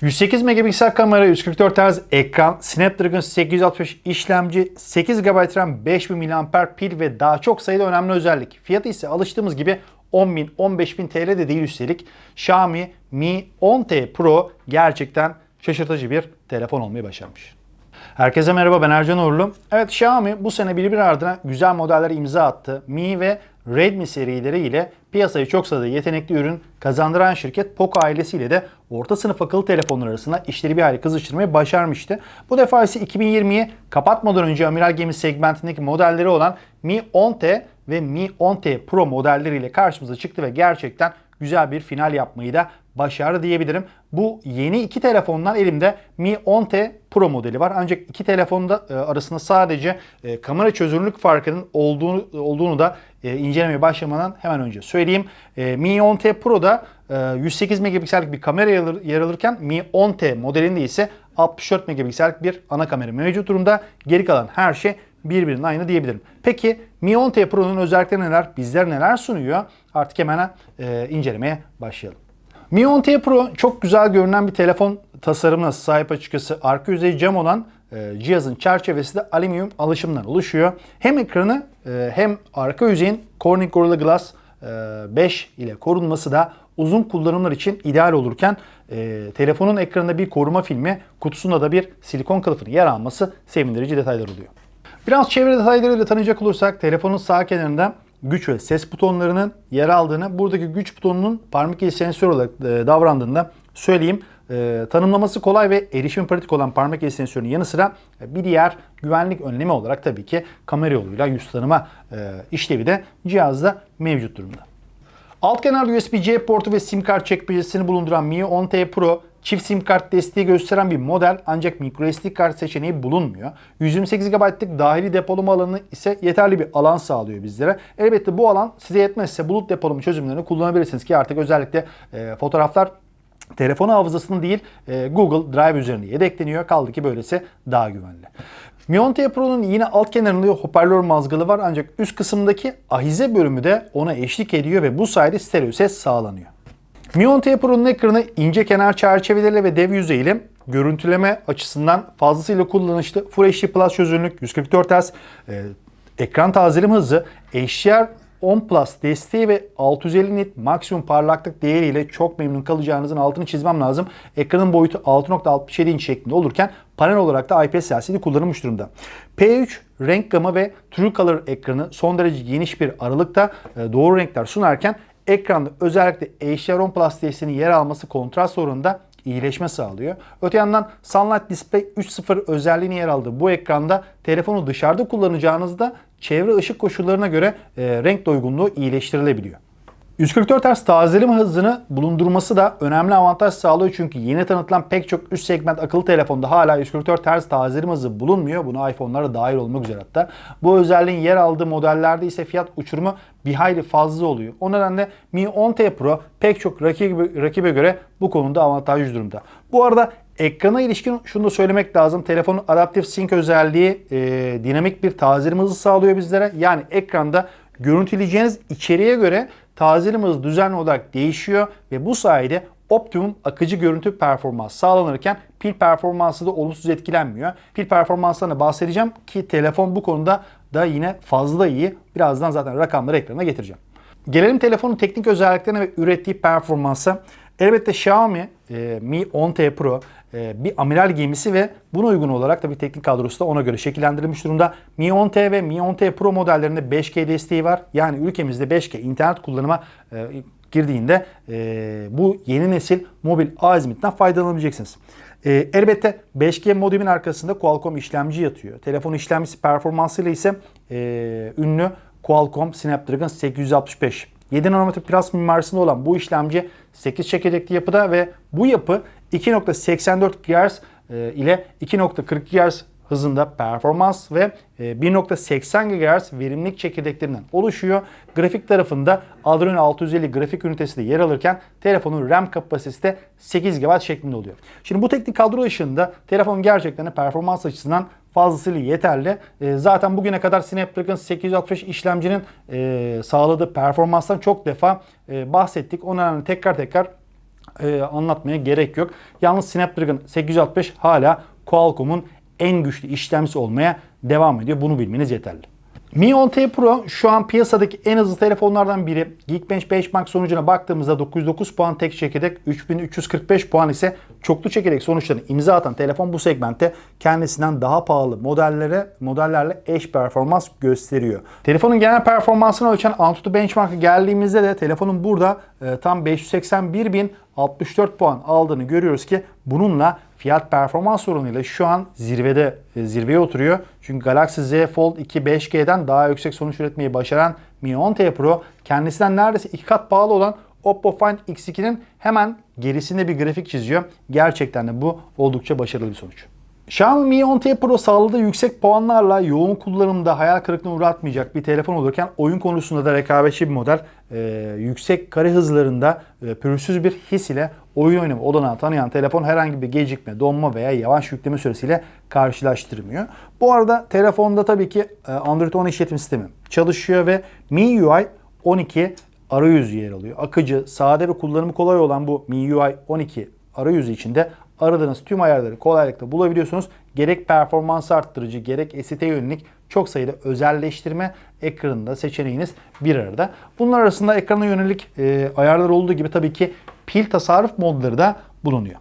108 megapiksel kamera, 144 Hz ekran, Snapdragon 865 işlemci, 8 GB RAM, 5000 mAh pil ve daha çok sayıda önemli özellik. Fiyatı ise alıştığımız gibi 10.000, 15.000 TL de değil üstelik. Xiaomi Mi 10T Pro gerçekten şaşırtıcı bir telefon olmayı başarmış. Herkese merhaba ben Ercan Uğurlu. Evet Xiaomi bu sene birbiri ardına güzel modeller imza attı. Mi ve Redmi serileriyle piyasayı çok sayıda yetenekli ürün kazandıran şirket Poco ailesiyle de orta sınıf akıllı telefonlar arasında işleri bir hayli kızıştırmayı başarmıştı. Bu defa ise 2020'yi kapatmadan önce amiral gemi segmentindeki modelleri olan Mi 10T ve Mi 10T Pro modelleriyle karşımıza çıktı ve gerçekten güzel bir final yapmayı da başardı diyebilirim. Bu yeni iki telefondan elimde Mi 10T Pro modeli var. Ancak iki telefonda e, arasında sadece e, kamera çözünürlük farkının olduğunu olduğunu da e, incelemeye başlamadan hemen önce söyleyeyim. Mi 10T Pro'da 108 megapiksellik bir kamera yer alırken Mi 10T modelinde ise 64 megapiksellik bir ana kamera mevcut durumda. Geri kalan her şey birbirinin aynı diyebilirim. Peki Mi 10T Pro'nun özellikleri neler? Bizler neler sunuyor? Artık hemen e, incelemeye başlayalım. Mi 10T Pro çok güzel görünen bir telefon tasarımına sahip açıkçası. Arka yüzeyi cam olan e, cihazın çerçevesi de alüminyum alışımdan oluşuyor. Hem ekranı e, hem arka yüzeyin Corning Gorilla Glass e, 5 ile korunması da uzun kullanımlar için ideal olurken e, telefonun ekranında bir koruma filmi, kutusunda da bir silikon kılıfının yer alması sevindirici detaylar oluyor. Biraz çevre detaylarıyla tanıyacak olursak telefonun sağ kenarında güç ve ses butonlarının yer aldığını, buradaki güç butonunun parmak izi sensör olarak e, davrandığında söyleyeyim. E, tanımlaması kolay ve erişimi pratik olan parmak izi sensörünün yanı sıra e, bir diğer güvenlik önlemi olarak tabii ki kamera yoluyla yüz tanıma işlevi de cihazda mevcut durumda. Alt kenarda USB-C portu ve sim kart çekmecesini bulunduran Mi 10T Pro çift sim kart desteği gösteren bir model ancak microSD kart seçeneği bulunmuyor. 128 GB'lık dahili depolama alanı ise yeterli bir alan sağlıyor bizlere. Elbette bu alan size yetmezse bulut depolama çözümlerini kullanabilirsiniz ki artık özellikle e, fotoğraflar telefon hafızasını değil e, Google Drive üzerinde yedekleniyor. Kaldı ki böylesi daha güvenli. Mi 10T Pro'nun yine alt kenarında hoparlör mazgalı var ancak üst kısımdaki ahize bölümü de ona eşlik ediyor ve bu sayede stereo ses sağlanıyor. Mi 10T Pro'nun ekranı ince kenar çerçeveleriyle ve dev yüzeyiyle görüntüleme açısından fazlasıyla kullanışlı Full HD Plus çözünürlük, 144 Hz, e, ekran tazeleme hızı, HDR 10 Plus desteği ve 650 nit maksimum parlaklık değeriyle çok memnun kalacağınızın altını çizmem lazım. Ekranın boyutu 6.67 inç şeklinde olurken panel olarak da IPS LCD kullanılmış durumda. P3 renk gama ve True Color ekranı son derece geniş bir aralıkta e, doğru renkler sunarken ekranda özellikle HDR10 Plus desteğinin yer alması kontrast oranında iyileşme sağlıyor. Öte yandan Sunlight Display 3.0 özelliğini yer aldığı bu ekranda telefonu dışarıda kullanacağınızda çevre ışık koşullarına göre e, renk doygunluğu iyileştirilebiliyor. 144 Hz tazeleme hızını bulundurması da önemli avantaj sağlıyor çünkü yeni tanıtılan pek çok üst segment akıllı telefonda hala 144 Hz tazeleme hızı bulunmuyor. Buna iPhone'lara dahil olmak üzere hatta. Bu özelliğin yer aldığı modellerde ise fiyat uçurumu bir hayli fazla oluyor. O nedenle Mi 10T Pro pek çok rakibe, rakibe göre bu konuda avantajlı durumda. Bu arada Ekrana ilişkin şunu da söylemek lazım. Telefonun adaptif sync özelliği e, dinamik bir tazeleme hızı sağlıyor bizlere. Yani ekranda görüntüleyeceğiniz içeriğe göre tazeleme hızı düzenli olarak değişiyor ve bu sayede optimum akıcı görüntü performans sağlanırken pil performansı da olumsuz etkilenmiyor. Pil performanslarına bahsedeceğim ki telefon bu konuda da yine fazla iyi. Birazdan zaten rakamları ekrana getireceğim. Gelelim telefonun teknik özelliklerine ve ürettiği performansa. Elbette Xiaomi e, Mi 10T Pro e, bir amiral gemisi ve buna uygun olarak da bir teknik kadrosu da ona göre şekillendirilmiş durumda. Mi 10T ve Mi 10T Pro modellerinde 5G desteği var. Yani ülkemizde 5G internet kullanıma e, girdiğinde e, bu yeni nesil mobil ağ hizmetinden faydalanabileceksiniz. E, elbette 5G modemin arkasında Qualcomm işlemci yatıyor. Telefon işlemcisi performansıyla ise e, ünlü Qualcomm Snapdragon 865 7 nanometre Plus mimarisinde olan bu işlemci 8 çekirdekli yapıda ve bu yapı 2.84 GHz e, ile 2.42 GHz hızında performans ve 1.80 e, GHz verimlilik çekirdeklerinden oluşuyor. Grafik tarafında Adreno 650 grafik ünitesi de yer alırken telefonun RAM kapasitesi de 8 GB şeklinde oluyor. Şimdi bu teknik kadro ışığında telefon gerçekten performans açısından fazlasıyla yeterli. E, zaten bugüne kadar Snapdragon 865 işlemcinin e, sağladığı performanstan çok defa e, bahsettik. O nedenle tekrar tekrar e, anlatmaya gerek yok. Yalnız Snapdragon 865 hala Qualcomm'un en güçlü işlemcisi olmaya devam ediyor. Bunu bilmeniz yeterli. Mi 10T Pro şu an piyasadaki en hızlı telefonlardan biri. Geekbench Benchmark sonucuna baktığımızda 909 puan tek çekirdek, 3345 puan ise çoklu çekirdek sonuçlarını imza atan telefon bu segmentte kendisinden daha pahalı modellere modellerle eş performans gösteriyor. Telefonun genel performansını ölçen Antutu Benchmark'a geldiğimizde de telefonun burada e, tam 581.064 puan aldığını görüyoruz ki bununla fiyat performans oranıyla şu an zirvede e, zirveye oturuyor. Çünkü Galaxy Z Fold 2 5G'den daha yüksek sonuç üretmeyi başaran Mi 10T Pro kendisinden neredeyse iki kat pahalı olan Oppo Find X2'nin hemen gerisinde bir grafik çiziyor. Gerçekten de bu oldukça başarılı bir sonuç. Xiaomi Mi 10T Pro sağladığı yüksek puanlarla yoğun kullanımda hayal kırıklığına uğratmayacak bir telefon olurken oyun konusunda da rekabetçi bir model. Ee, yüksek kare hızlarında e, pürüzsüz bir his ile oyun oynama olanağı tanıyan telefon herhangi bir gecikme, donma veya yavaş yükleme süresiyle karşılaştırmıyor. Bu arada telefonda tabii ki e, Android 10 işletim sistemi çalışıyor ve MIUI 12 arayüzü yer alıyor. Akıcı, sade ve kullanımı kolay olan bu MIUI 12 arayüzü içinde aradığınız tüm ayarları kolaylıkla bulabiliyorsunuz. Gerek performans arttırıcı gerek estetiğe yönelik çok sayıda özelleştirme ekranında seçeneğiniz bir arada. Bunlar arasında ekrana yönelik e, ayarlar olduğu gibi tabii ki pil tasarruf modları da bulunuyor.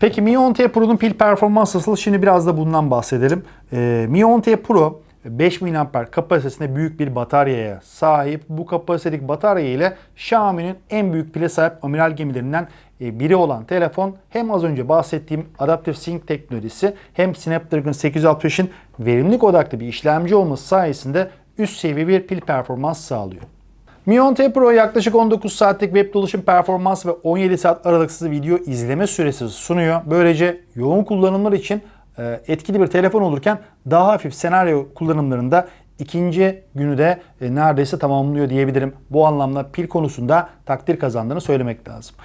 Peki Mi 10T Pro'nun pil performansı nasıl? Şimdi biraz da bundan bahsedelim. E, Mi 10T Pro 5 mAh kapasitesinde büyük bir bataryaya sahip. Bu kapasitelik batarya ile Xiaomi'nin en büyük pile sahip amiral gemilerinden e, biri olan telefon hem az önce bahsettiğim Adaptive Sync teknolojisi hem Snapdragon 865'in verimlilik odaklı bir işlemci olması sayesinde üst seviye bir pil performans sağlıyor. Mi 10 T Pro yaklaşık 19 saatlik web dolaşım performansı ve 17 saat aralıksız video izleme süresi sunuyor. Böylece yoğun kullanımlar için etkili bir telefon olurken daha hafif senaryo kullanımlarında ikinci günü de e, neredeyse tamamlıyor diyebilirim. Bu anlamda pil konusunda takdir kazandığını söylemek lazım.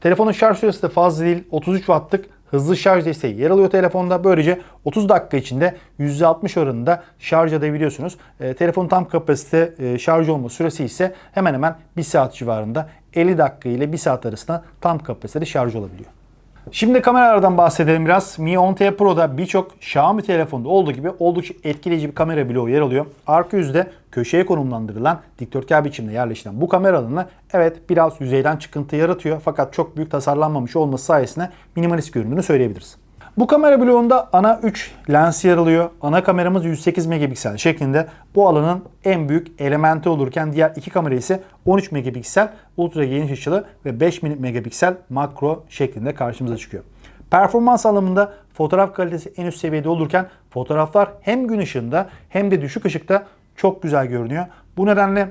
Telefonun şarj süresi de fazla değil. 33 wattlık hızlı şarj desteği yer alıyor telefonda. Böylece 30 dakika içinde %60 oranında şarj edebiliyorsunuz. E, telefonun tam kapasite e, şarj olma süresi ise hemen hemen 1 saat civarında 50 dakika ile 1 saat arasında tam kapasitede şarj olabiliyor. Şimdi kameralardan bahsedelim biraz. Mi 10T Pro'da birçok Xiaomi telefonda olduğu gibi oldukça etkileyici bir kamera bloğu yer alıyor. Arka yüzde köşeye konumlandırılan dikdörtgen biçimde yerleştirilen bu kamera alanı evet biraz yüzeyden çıkıntı yaratıyor fakat çok büyük tasarlanmamış olması sayesinde minimalist göründüğünü söyleyebiliriz. Bu kamera bloğunda ana 3 lens yer alıyor. Ana kameramız 108 megapiksel şeklinde. Bu alanın en büyük elementi olurken diğer iki kamera ise 13 megapiksel ultra geniş açılı ve 5 megapiksel makro şeklinde karşımıza çıkıyor. Performans anlamında fotoğraf kalitesi en üst seviyede olurken fotoğraflar hem gün ışığında hem de düşük ışıkta çok güzel görünüyor. Bu nedenle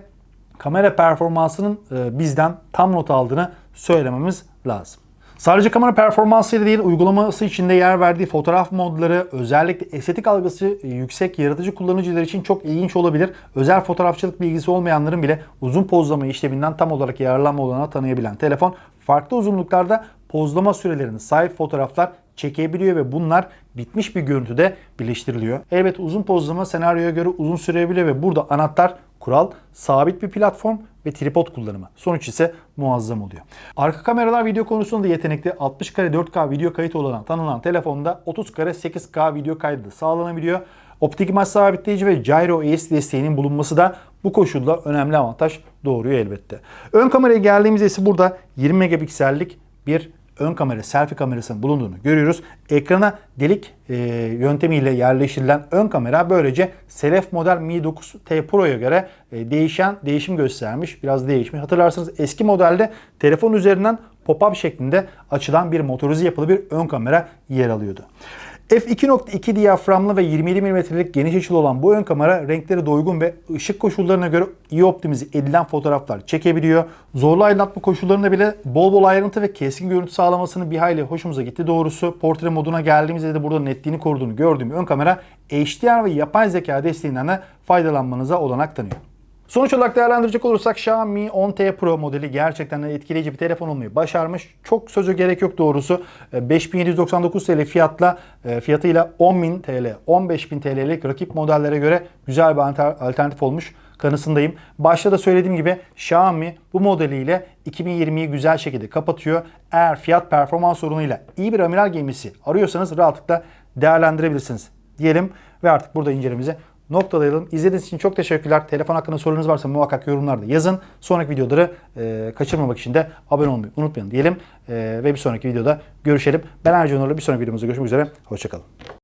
kamera performansının e, bizden tam not aldığını söylememiz lazım. Sadece kamera performansıyla değil, uygulaması içinde yer verdiği fotoğraf modları, özellikle estetik algısı yüksek yaratıcı kullanıcılar için çok ilginç olabilir. Özel fotoğrafçılık bilgisi olmayanların bile uzun pozlama işleminden tam olarak yararlanma olanağı tanıyabilen telefon, farklı uzunluklarda pozlama sürelerine sahip fotoğraflar çekebiliyor ve bunlar bitmiş bir görüntüde birleştiriliyor. Evet uzun pozlama senaryoya göre uzun sürebiliyor ve burada anahtar kural sabit bir platform ve tripod kullanımı. Sonuç ise muazzam oluyor. Arka kameralar video konusunda da yetenekli. 60 kare 4K video kayıt olan tanınan telefonda 30 kare 8K video kaydı da sağlanabiliyor. Optik imaj sabitleyici ve Gyro AS desteğinin bulunması da bu koşulda önemli avantaj doğuruyor elbette. Ön kameraya geldiğimizde ise burada 20 megapiksellik bir ön kamera, selfie kamerasının bulunduğunu görüyoruz. Ekrana delik e, yöntemiyle yerleştirilen ön kamera böylece Selef model Mi 9T Pro'ya göre e, değişen değişim göstermiş. Biraz değişmiş. Hatırlarsanız eski modelde telefon üzerinden pop-up şeklinde açılan bir motorize yapılı bir ön kamera yer alıyordu. F2.2 diyaframlı ve 27 mm'lik geniş açılı olan bu ön kamera renkleri doygun ve ışık koşullarına göre iyi optimize edilen fotoğraflar çekebiliyor. Zorlu aydınlatma koşullarında bile bol bol ayrıntı ve keskin görüntü sağlamasını bir hayli hoşumuza gitti doğrusu. Portre moduna geldiğimizde de burada netliğini koruduğunu gördüğüm ön kamera HDR ve yapay zeka desteğinden de faydalanmanıza olanak tanıyor. Sonuç olarak değerlendirecek olursak Xiaomi 10T Pro modeli gerçekten etkileyici bir telefon olmayı başarmış. Çok sözü gerek yok doğrusu. 5799 TL fiyatla e, fiyatıyla 10.000 TL, 15.000 TL'lik rakip modellere göre güzel bir alternatif olmuş. kanısındayım. Başta da söylediğim gibi Xiaomi bu modeliyle 2020'yi güzel şekilde kapatıyor. Eğer fiyat performans sorunuyla iyi bir amiral gemisi arıyorsanız rahatlıkla değerlendirebilirsiniz diyelim ve artık burada incelememizi noktalayalım. İzlediğiniz için çok teşekkürler. Telefon hakkında sorunuz varsa muhakkak yorumlarda yazın. Sonraki videoları e, kaçırmamak için de abone olmayı unutmayın diyelim. E, ve bir sonraki videoda görüşelim. Ben Ercan Uğurlu. Bir sonraki videomuzda görüşmek üzere. Hoşçakalın.